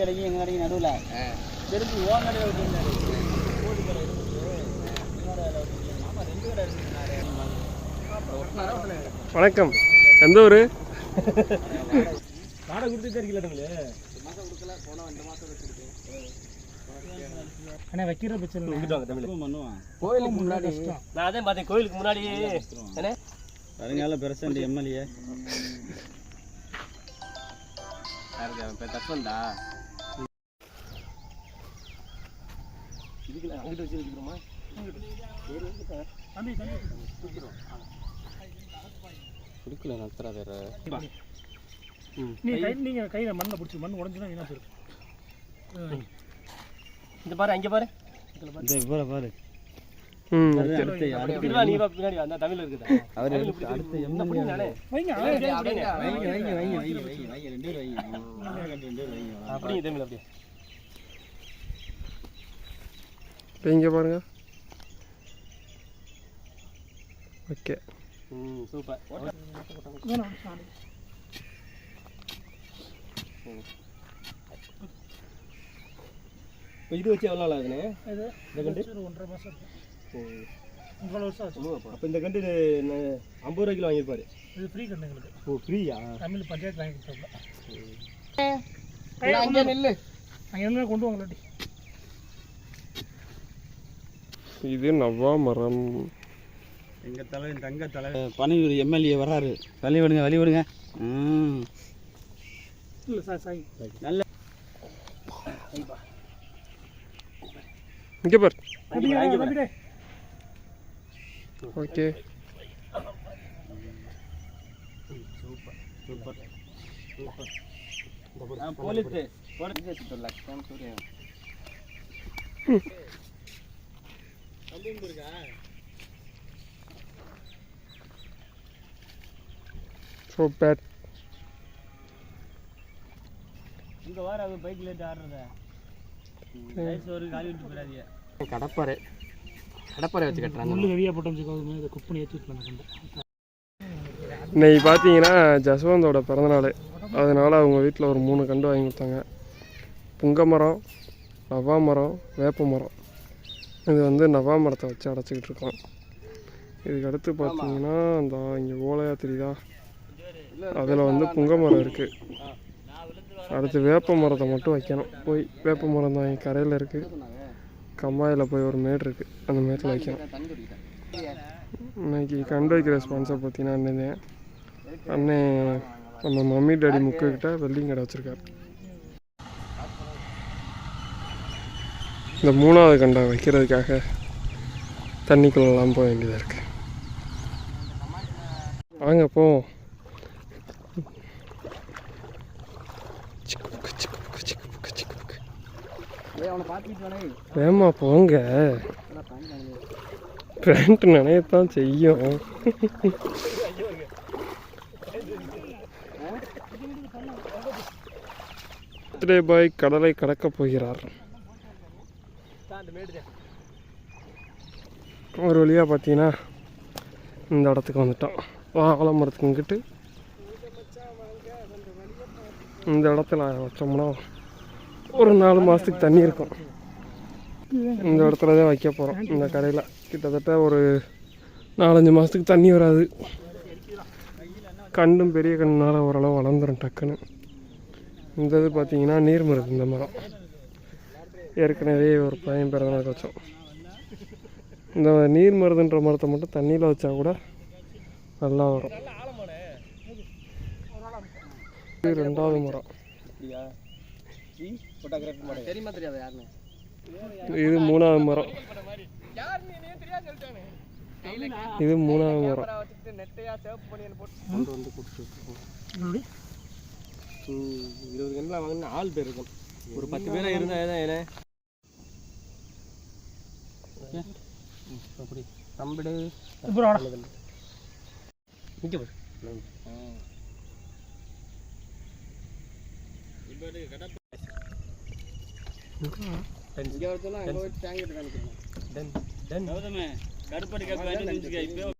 கடைக்கு எங்க கடைக்கு நடுவில். திருப்பி ஓன் கடையில் விட்டுருந்தாரு கோழி கடை கடை கடை வணக்கம். எந்த ஊர்? வாடகை கொடுத்துட்டே இருக்கல நம்மளு. அண்ணா வைக்கிற பிரச்சனை கோயிலுக்கு முன்னாடி. நான் அதே பார்த்தேன் கோயிலுக்கு முன்னாடி. வருங்கால பிரசன்ட் எம்எல்ஏ. தஸ்வந்தா? இதுக்கு அங்கிட்டு வச்சு வச்சுக்கிறோமா? தம்பி தம்பி. கொடுக்கல நத்துறா வேற. நீ கை நீங்க கையில மண்ணை பிடிச்சி மண் உடஞ்சுனா வீணா போயிடும் இந்த பாரு அங்கே பாரு. இந்த பாரு. அடுத்து அப்படியே இங்கே பாருங்க. ஓகே ம் சூப்பர். இப்போ இது வச்சு எவ்வளோ நாள் ஆகுதுண்ணே இது இந்த கண்டு? ஒரு ஒன்றரை மாசம் இருக்கும் இவ்வளோ வருஷம் ஆச்சு. அப்போ இந்த கண்டு ஐம்பது ரூபா கிலோ வாங்கியிருப்பாரு. இது ஃப்ரீ கண்ணு எங்களுக்கு. ஓ ஃப்ரீயா தமிழ் பஞ்சாயத்து வாங்கி கொடுத்தாங்க அங்கே நில்லு. அங்கே என்ன கொண்டு வாங்கலாட்டி இது நவ்வா மரம். எங்க தலைவன் தங்க தலைவன். பனையூர் எம்எல்ஏ வர்றாரு. வழி விடுங்க வழி விடுங்க ம். இல்லை சார் சாய். நல்ல இங்கே பார். தம்பி தம்பிடே ஓகே. Police police. லட்சம் சூரிய ஸோ பேட் இங்க வார அது பைக்ல ஏத்தி ஆடுறத ரைஸ் ஒரு காலி விட்டு போயிடாதீங்க. கடப்பாறை. கடப்பாறை வச்சு கட்டுறாங்க. முள்ளு ஹெவியாக போட்டோம் வச்சுக்கோங்க இதை குக் பண்ணி ஏற்றி விட்டுலாம் இன்னைக்கு பார்த்தீங்கன்னா ஜஸ்வந்தோட பிறந்தநாள். அதனால் அவங்க வீட்டில் ஒரு மூணு கண்டு வாங்கி கொடுத்தாங்க. புங்க மரம் நவா மரம் வேப்ப மரம். இது வந்து நவா மரத்தை வச்சு அடைச்சிக்கிட்டு இருக்கோம். இதுக்கு அடுத்து பார்த்தீங்கன்னா அந்த இங்கே ஓலையா தெரியுதா அதில் வந்து புங்க மரம் இருக்குது அடுத்து வேப்ப மரத்தை மட்டும் வைக்கணும். போய் வேப்ப மரம் தான் இங்கே கரையில் இருக்குது கம்மாயில் போய் ஒரு மேட் இருக்குது அந்த மேட்டில் வைக்கணும். இன்னைக்கு கண்டு வைக்கிற ஸ்பான்சர் பார்த்தீங்கன்னா அண்ணன் அண்ணன் நம்ம மம்மி டேடி முக்குக்கிட்ட வெல்டிங் கடை வச்சுருக்காரு. இந்த மூணாவது கண்டா வைக்கிறதுக்காக தண்ணிக்குள்ளெல்லாம் போக வேண்டியதாக இருக்குது வாங்க போவோம். சிக்கு போங்க. பேண்ட் நினையத்தான் செய்யும். பர்த்டே பாய் கடலை கடக்கப் போகிறார். ஒரு வழியாக பார்த்தீங்கன்னா இந்த இடத்துக்கு வந்துட்டோம். வாழை மரத்துக்கு இங்கிட்டு. இந்த இடத்துல வச்சோம்னா ஒரு நாலு மாதத்துக்கு தண்ணி இருக்கும். இந்த இடத்துல தான் வைக்க போகிறோம் இந்த கடையில் கிட்டத்தட்ட ஒரு நாலஞ்சு மாதத்துக்கு தண்ணி வராது. கண்டும் பெரிய கண்ணால் ஓரளவு வளர்ந்துடும் டக்குன்னு. இந்த இது பார்த்தீங்கன்னா நீர் இந்த மரம். ஏற்கனவே ஒரு பையன் பிறந்தநாள் வச்சோம். இந்த நீர் மருதுன்ற மரத்தை மட்டும் தண்ணியில் வச்சா கூட நல்லா வரும். இது ரெண்டாவது மரம். இது மூணாவது மரம். இது மூணாவது மரம். கொண்டு வந்து கொடுத்து இருபது கண்ணில் வாங்கினா ஆள் பேர் இருக்கும் ஒரு பத்து பேராக இருந்தால் என்ன ஏனே அப்படி தம்பிடு இப்போ வாடா நிற்க பாரு இங்க வரதுலாம் அங்க போய் டேங்க் காமிக்கணும் டன் டன் கௌதமே கருப்படி